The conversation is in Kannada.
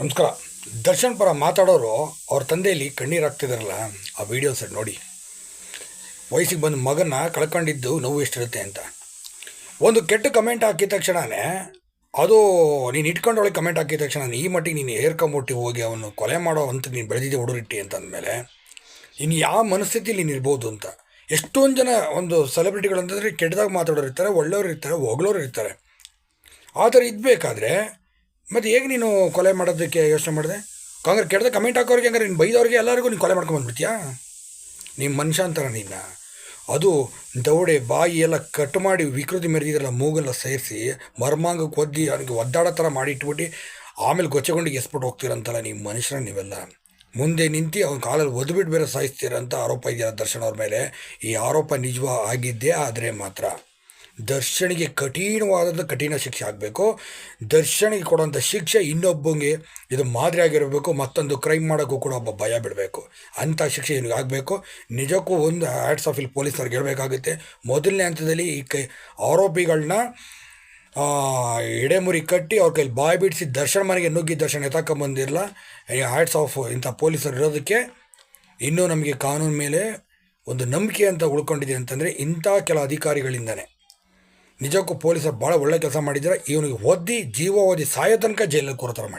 ನಮಸ್ಕಾರ. ದರ್ಶನ್ ಪರ ಮಾತಾಡೋರು ಅವ್ರ ತಂದೆಯಲ್ಲಿ ಕಣ್ಣೀರು ಹಾಕ್ತಿದಾರಲ್ಲ, ಆ ವೀಡಿಯೋಸ್ ನೋಡಿ. ವಯಸ್ಸಿಗೆ ಬಂದ ಮಗನ ಕಳ್ಕೊಂಡಿದ್ದು ನೋವು ಎಷ್ಟಿರುತ್ತೆ ಅಂತ. ಒಂದು ಕೆಟ್ಟ ಕಮೆಂಟ್ ಹಾಕಿದ ತಕ್ಷಣವೇ ಅದು, ನೀನು ಇಟ್ಕೊಂಡೊಳಗೆ ಕಮೆಂಟ್ ಹಾಕಿದ ತಕ್ಷಣ ಈ ಮಟ್ಟಿಗೆ ನೀನು ಏರ್ಕೊಂಬಿಟ್ಟು ಹೋಗಿ ಅವನು ಕೊಲೆ ಮಾಡೋ ಅಂತ ನೀನು ಬೆಳೆದಿದ್ದೆ ಹುಡುರಿಟ್ಟಿ ಅಂತಂದಮೇಲೆ ಇನ್ನು ಯಾವ ಮನಸ್ಥಿತಿಲಿ ನೀನು ಇರ್ಬೋದು ಅಂತ. ಎಷ್ಟೊಂದು ಜನ ಒಂದು ಸೆಲೆಬ್ರಿಟಿಗಳು ಅಂತಂದರೆ ಕೆಟ್ಟದಾಗ ಮಾತಾಡೋರು ಇರ್ತಾರೆ, ಒಳ್ಳೆಯವ್ರು ಇರ್ತಾರೆ, ಹೊಗಳೋರು ಇರ್ತಾರೆ. ಆ ಥರ ಇದ್ಬೇಕಾದ್ರೆ ಮತ್ತು ಹೇಗೆ ನೀನು ಕೊಲೆ ಮಾಡೋದಕ್ಕೆ ಯೋಚನೆ ಮಾಡಿದೆ? ಕಾಂಗ್ರೆಸ್ ಕೆಡದ ಕಮೆಂಟ್ ಹಾಕೋರಿಗೆ ಹಂಗಾರೆ ನೀನು ಬೈದವ್ರಿಗೆ ಎಲ್ಲರಿಗೂ ನೀನು ಕೊಲೆ ಮಾಡ್ಕೊಂಡು ಬಂದ್ಬಿಡ್ತೀಯಾ? ನಿಮ್ಮ ಮನುಷ್ಯ ಅಂತಾರ ನಿನ್ನ ಅದು ದೌಡೆ ಬಾಯಿ ಎಲ್ಲ ಕಟ್ ಮಾಡಿ ವಿಕೃತಿ ಮೆರೆದಿದ್ರಲ್ಲ ಮೂಗೆಲ್ಲ ಸೇರಿಸಿ, ಮರ್ಮಾಂಗಕ್ಕೆ ಒದ್ದಿ, ಅವನಿಗೆ ಒದ್ದಾಡೋ ಥರ ಮಾಡಿ ಇಟ್ಬಿಟ್ಟು, ಆಮೇಲೆ ಗೊಚ್ಚೆಗೊಂಡಿಗೆ ಎಸ್ಬಿಟ್ಟು ಹೋಗ್ತೀರಂತಲ್ಲ ನೀವು ಮನುಷ್ಯರ ನೀವೆಲ್ಲ. ಮುಂದೆ ನಿಂತು ಅವ್ನ ಕಾಲಲ್ಲಿ ಒದ್ಬಿಟ್ಟು ಬೇರೆ ಸಾಯಿಸ್ತೀರಂತ ಆರೋಪ ಇದೆಯಲ್ಲ ದರ್ಶನ ಅವ್ರ ಮೇಲೆ. ಈ ಆರೋಪ ನಿಜವ ಆಗಿದ್ದೇ ಆದರೆ ಮಾತ್ರ. ದರ್ಶನಿಗೆ ಕಠಿಣವಾದಂಥ ಕಠಿಣ ಶಿಕ್ಷೆ ಆಗಬೇಕು. ದರ್ಶನಿಗೆ ಕೊಡೋಂಥ ಶಿಕ್ಷೆ ಇನ್ನೊಬ್ಬಂಗೆ ಇದು ಮಾದರಿ ಆಗಿರಬೇಕು, ಮತ್ತೊಂದು ಕ್ರೈಮ್ ಮಾಡೋಕ್ಕೂ ಕೂಡ ಒಬ್ಬ ಭಯ ಬಿಡಬೇಕು. ಅಂಥ ಶಿಕ್ಷೆ ಇವನಿಗೆ ಆಗಬೇಕು. ನಿಜಕ್ಕೂ ಒಂದು ಹ್ಯಾಟ್ಸ್ ಆಫ್ ಇಲ್ಲಿ ಪೊಲೀಸರಿಗೆ ಹೇಳಬೇಕಾಗುತ್ತೆ. ಮೊದಲನೇ ಹಂತದಲ್ಲಿ ಈ ಕೈ ಆರೋಪಿಗಳನ್ನ ಎಡೆಮುರಿ ಕಟ್ಟಿ ಅವ್ರ ಕೈಲಿ ಬಾಯಿ ಬಿಡಿಸಿ ದರ್ಶನ ಮನೆಗೆ ನುಗ್ಗಿ ದರ್ಶನ ಎತ್ತಾಕೊಂಬಂದಿರಲ್ಲ ಹ್ಯಾಟ್ಸ್ ಆಫ್ ಇಂಥ ಪೊಲೀಸರು ಇರೋದಕ್ಕೆ ಇನ್ನೂ ನಮಗೆ ಕಾನೂನು ಮೇಲೆ ಒಂದು ನಂಬಿಕೆ ಅಂತ ಉಳ್ಕೊಂಡಿದೆ ಅಂತಂದರೆ ಇಂಥ ಕೆಲ ಅಧಿಕಾರಿಗಳಿಂದನೇ. ನಿಜಕ್ಕೂ ಪೊಲೀಸರು ಭಾಳ ಒಳ್ಳೆ ಕೆಲಸ ಮಾಡಿದ್ದಾರೆ. ಇವನಿಗೆ ಒದ್ದಿ ಜೀವ ಓದಿ ಸಾಯೋ ತನಕ ಜೈಲಲ್ಲಿ ಕೂರೋ ಮಾಡಿ.